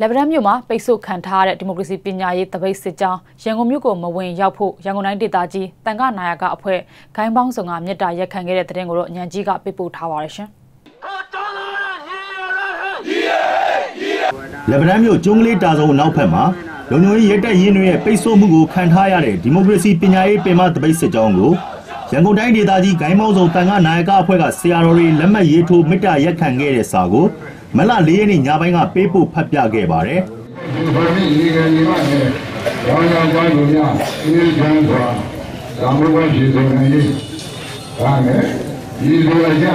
လက်ဗရန်မြို့မှာပိတ်ဆို့ခံထားရတဲ့ဒီမိုကရေစီပညာရေးတပိတ်စစ်ကြောင်းရန်ကုန်မြို့ကိုမဝင်ရောက်ဖို့ရန်ကုန်တိုင်းဒေသကြီးတန်ခနာယကအဖွဲ့ဂိုင်းပေါင်းဆောင်ကမြစ်တာရက်ခံခဲ့တဲ့တဲ့တင်ကိုတော့ညန်ကြီးကပြပို့ထားပါရရှင်လက်ဗရန်မြို့ကျုံးကလေးတာစုံနောက်ဖက်မှာလုံခြုံရေးရဲတပ်ရင်းတွေရဲ့ပိတ်ဆို့မှုကိုခံထားရတဲ့ဒီမိုကရေစီပညာရေးပင်မတပိတ်စစ်ကြောင်းကိုရန်ကုန်တိုင်းဒေသကြီးဂိုင်းမောင်းဆောင်တန်ခနာယကအဖွဲ့ကဆရာတော်တွေလက်မှတ်ရေးထိုးမေတ္တာရက်ခံခဲ့တဲ့စာကို မလ၄ရက်နေ့ညပိုင်းကပေးပို့ဖတ်ပြခဲ့ပါတယ်ဒီဘာမီဒီကညီမနဲ့ရောင်းရောင်းသွားလို့ရအေးချမ်းစွာသာမဝတ်ဖြစ်စေနိုင်ရေးဒါနဲ့ဒီလိုအကြ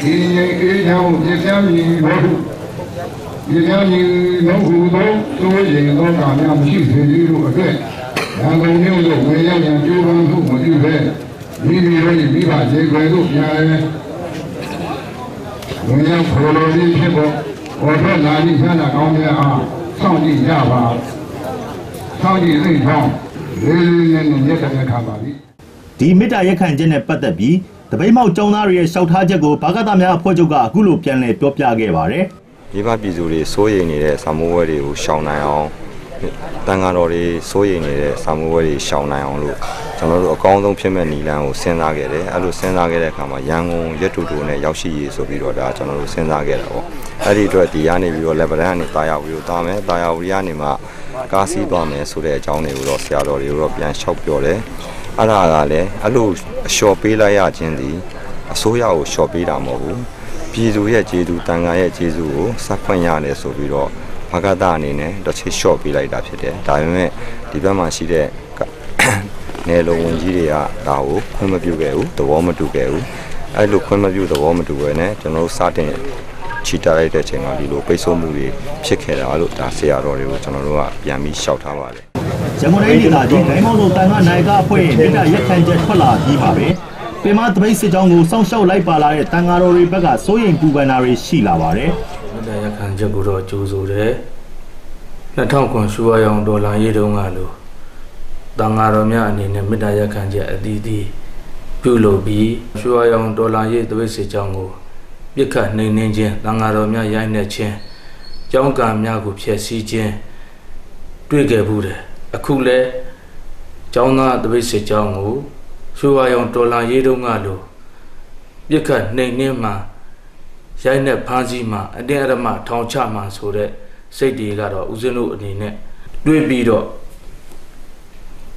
ဒီငြိမ်အေးချမ်းမှုပြည့်စုံမည်ဘုဟုဒီကနေ့လုံးဟုသောသိုးရင်သောကာများမရှိစေသေးလို့အတွက်ရန်ကုန်မြို့သို့ဝေရောက်ရန်ကြိုးပမ်းမှုမပြုဘဲမိမိတို့၏မိဘခြေခွဲတို့ပြန်လဲ ဝင်ရောက်ခေါ်တော်လေးဖြစ်ပေါ်ဘောထွက်လာသည့်ဆန္ဒကောင်းများအားစောင့်ကြည့်ကြပါစောင့်ကြည့်သိထောင်းလေးလေးနက်နက်ရက်တဲ့ခါပါပြီဒီမေတ္တာရက်ခံခြင်းနဲ့ပတ်သက်ပြီးတပိတ်မောက်ចောင်းသားတွေရဲ့ရှောက်ထားချက်ကိုဘာကသများအဖွဲ့ချုပ်ကအခုလိုပြန်လည်ပြောပြခဲ့ပါတယ်မိဘပြည်သူတွေစိုးရိမ်နေတဲ့စာမိုးဝဲတွေကိုရှောင်နိုင်အောင် တန်ဃာတော်တွေစိုးရိမ်နေတဲ့စာမိုးဝဲတွေရှောင်နိုင်အောင်လို့ကျွန်တော်တို့အကောင်းဆုံးဖြစ်မဲ့နီလန်းကိုစဉ်းစားခဲ့တယ်အဲ့လိုစဉ်းစားခဲ့တဲ့အခါမှာရန်ကုန်ရက်တူတူနဲ့ရောက်ရှိရေးဆိုပြီးတော့ဒါကျွန်တော်တို့စဉ်းစားခဲ့တာပေါ့အဲ့ဒီအတွက်ဒီကနေပြီးတော့ level ကနေတာယာဝီကိုတာမယ်တာယာဝီကနေမှကားစီးသွားမယ်ဆိုတဲ့အကြောင်းတွေကိုတော့ဆရာတော်တွေကိုတော့ပြန်လျှောက်ပြောတယ်အဲ့ဒါကလည်းအဲ့လိုအလျှော်ပေးလိုက်ရခြင်းဒီအစိုးရကိုလျှော်ပေးတာမဟုတ်ဘူးပြည်သူရဲ့ကျေးဇူးတန်ခါရဲ့ကျေးဇူးကိုစက်ဖွင့်ရတယ်ဆိုပြီးတော့ ဘဂတအနေနဲ့တစ်ချက်လျှော့ပေးလိုက်တာဖြစ်တယ်ဒါပေမဲ့ဒီဘက်မှာရှိတဲ့နယ်လုံဝင်ကြီးတွေကဒါကိုခွင့်မပြုခဲ့ဘူးသဘောမတူခဲ့ဘူးအဲ့လိုခွင့်မပြုသဘောမတူဘဲနဲ့ကျွန်တော်တို့စတင်ချီတက်လိုက်တဲ့အချိန်မှာဒီလိုပိတ်ဆို့မှုတွေဖြစ်ခဲ့တာလို့ဒါဆရာတော်တွေကိုကျွန်တော်တို့ကပြန်ပြီးရှောက်ထားပါတယ်ရန်ကုန်တိုင်းဒေသကြီးဂိုင်းမောင်းဆောင်တန်ခနာယကအဖွဲ့ရဲ့မေတ္တာရက်ခံချက်ထွက်လာပြီးပါပဲပင်မတပိတ်စစ်ကြောင်းကိုစောင့်ရှောက်လိုက်ပါလာတဲ့တန်ဃာတော်တွေဘက်ကစိုးရိမ်ပူပန်တာတွေရှိလာပါတယ် မေတ္တာရခံချက်ကိုတော့ကြိုးဆိုတယ်2000ခွန်ရှူအယောင်ဒေါ်လာရေးတုံးကလို့တန်ဃာတော်များအနေနဲ့မေတ္တာရခံချက်အသီးသီးပြုလုပ်ပြီးရှူအယောင်ဒေါ်လာရေးတပိတ်စစ်ကြောင်းကိုပြစ်ခတ်နှိမ်နှင်းခြင်းတန်ဃာတော်များရိုက်နှက်ခြင်းကြောင်းကံများကိုဖျက်ဆီးခြင်းတွေ့ခဲ့ဘူးတယ်အခုလဲကျောင်းသားတပိတ်စစ်ကြောင်းကိုရှူအယောင်ဒေါ်လာရေးတုံးကလို့ပြစ်ခတ်နှိမ်နှင်းမှာ ရိုက်နဲ့ဖမ်းဆီးမှာအတင်းအဓမ္မထောင်ချမှာဆိုတဲ့စိတ်တွေကတော့ဦးဇင်းတို့အနေနဲ့တွေးပြီးတော့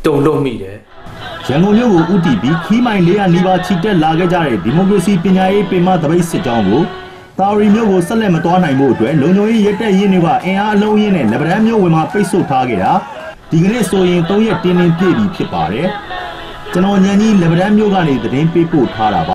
တုံ့လုံးမိတယ်ရန်ကုန်မြို့ကိုဥတီပြီးခီးမိုင်400နီးပါးချီတက်လာခဲ့ကြတဲ့ဒီမိုကရေစီပညာရေးပင်မတပိတ်စစ်ကြောင်းကိုတာရီမြို့ကိုဆက်လက်မသွားနိုင်ဖို့အတွက်လုံခြုံရေးရဲတပ်ရင်းတွေကအင်အားအလုံးရင်းနဲ့လက်ဗရန်မြို့ဝင်မှာပိတ်ဆို့ထားခဲ့တာဒီကနေ့ဆိုရင်3ရက်တင်းတင်းပြည့်ပြီဖြစ်ပါတယ်ကျွန်တော်ညံကြီးလက်ဗရန်မြို့ကနေသတင်းပေးပို့ထားတာပါ